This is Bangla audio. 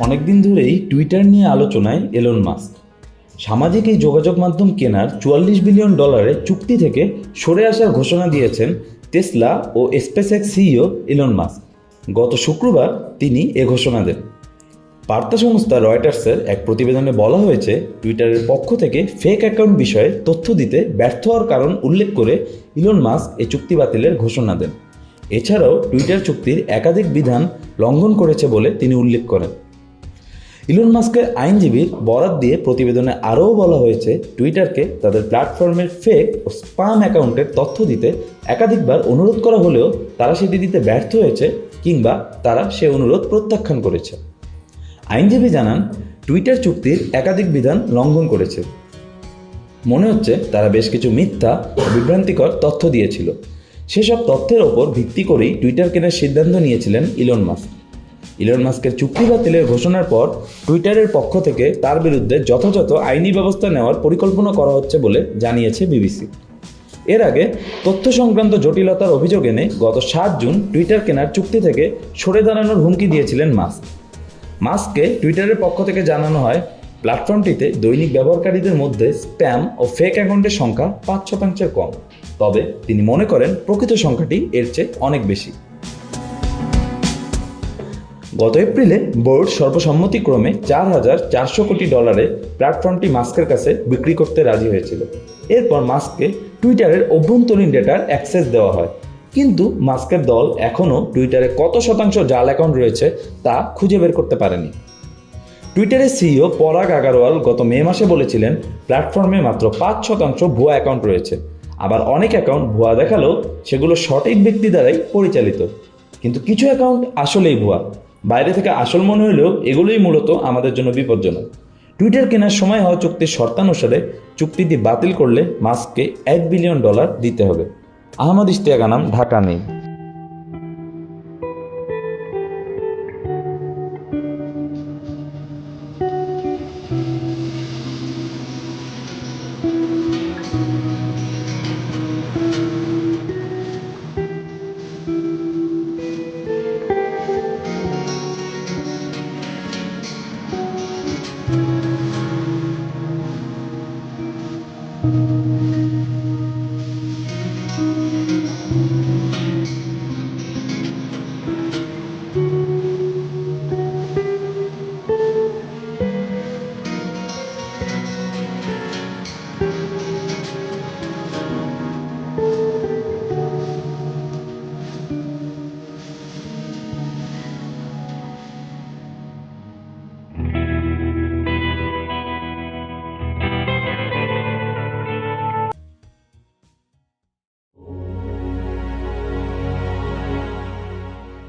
অনেকদিন ধরেই টুইটার নিয়ে আলোচনায় এলন মাস্ক সামাজিক এই যোগাযোগ মাধ্যম কেনার চুয়াল্লিশ বিলিয়ন ডলারের চুক্তি থেকে সরে আসার ঘোষণা দিয়েছেন টেসলা ও স্পেসএক্স সিইও ইলন মাস্ক গত শুক্রবার তিনি এ ঘোষণা দেন। বার্তা সংস্থা রয়টার্সের এক প্রতিবেদনে বলা হয়েছে টুইটারের পক্ষ থেকে ফেক অ্যাকাউন্ট বিষয়ে তথ্য দিতে ব্যর্থ হওয়ার কারণ উল্লেখ করে ইলন মাস্ক এ চুক্তি বাতিলের ঘোষণা দেন। এছাড়াও টুইটার চুক্তির একাধিক বিধান লঙ্ঘন করেছে বলে তিনি উল্লেখ করেন। ইলন মাস্কের আইনজীবীর বরাত দিয়ে প্রতিবেদনে আরও বলা হয়েছে, টুইটারকে তাদের প্ল্যাটফর্মের ফেক ও স্পাম অ্যাকাউন্টের তথ্য দিতে একাধিকবার অনুরোধ করা হলেও তারা সেটি দিতে ব্যর্থ হয়েছে কিংবা তারা সে অনুরোধ প্রত্যাখ্যান করেছে। আইনজীবী জানান, টুইটার চুক্তির একাধিক বিধান লঙ্ঘন করেছে। মনে হচ্ছে তারা বেশ কিছু মিথ্যা ও বিভ্রান্তিকর তথ্য দিয়েছিল। সেসব তথ্যের ওপর ভিত্তি করেই টুইটার কেনার সিদ্ধান্ত নিয়েছিলেন ইলন মাস্ক। ইলন মাস্কের চুক্তি বাতিলের ঘোষণার পর টুইটারের পক্ষ থেকে তার বিরুদ্ধে যথাযথ আইনি ব্যবস্থা নেওয়ার পরিকল্পনা করা হচ্ছে বলে জানিয়েছে বিবিসি। এর আগে তথ্য সংক্রান্ত জটিলতার অভিযোগ এনে গত সাত জুন টুইটার কেনার চুক্তি থেকে সরে দাঁড়ানোর হুমকি দিয়েছিলেন মাস্ক। মাস্ককে টুইটারের পক্ষ থেকে জানানো হয়, প্ল্যাটফর্মটিতে দৈনিক ব্যবহারকারীদের মধ্যে স্প্যাম ও ফেক অ্যাকাউন্টের সংখ্যা পাঁচ শতাংশের কম। তবে তিনি মনে করেন, প্রকৃত সংখ্যাটি এর চেয়ে অনেক বেশি। গত এপ্রিলে বোর্ড সর্বসম্মতিক্রমে চার হাজার চারশো কোটি ডলারে প্ল্যাটফর্মটি মাস্কের কাছে বিক্রি করতে রাজি হয়েছিল। এরপর মাস্ককে টুইটারের অভ্যন্তরীণ ডেটার অ্যাক্সেস দেওয়া হয়। কিন্তু মাস্কের দল এখনও টুইটারে কত শতাংশ জাল অ্যাকাউন্ট রয়েছে তা খুঁজে বের করতে পারেনি। টুইটারের সিইও পরাগ আগারওয়াল গত মে মাসে বলেছিলেন, প্ল্যাটফর্মে মাত্র পাঁচ শতাংশ ভুয়া অ্যাকাউন্ট রয়েছে। আবার অনেক অ্যাকাউন্ট ভুয়া দেখালেও সেগুলো সঠিক ব্যক্তি দ্বারাই পরিচালিত। কিন্তু কিছু অ্যাকাউন্ট আসলেই ভুয়া। বাইরে থেকে আসল মনে হলেও এগুলোই মূলত আমাদের জন্য বিপজ্জনক। টুইটার কেনার সময় হওয়া চুক্তির শর্তানুসারে চুক্তিটি বাতিল করলে মাস্ককে এক বিলিয়ন ডলার দিতে হবে। আহমদ ইশতিয়াকা নাম ঢাকা নেই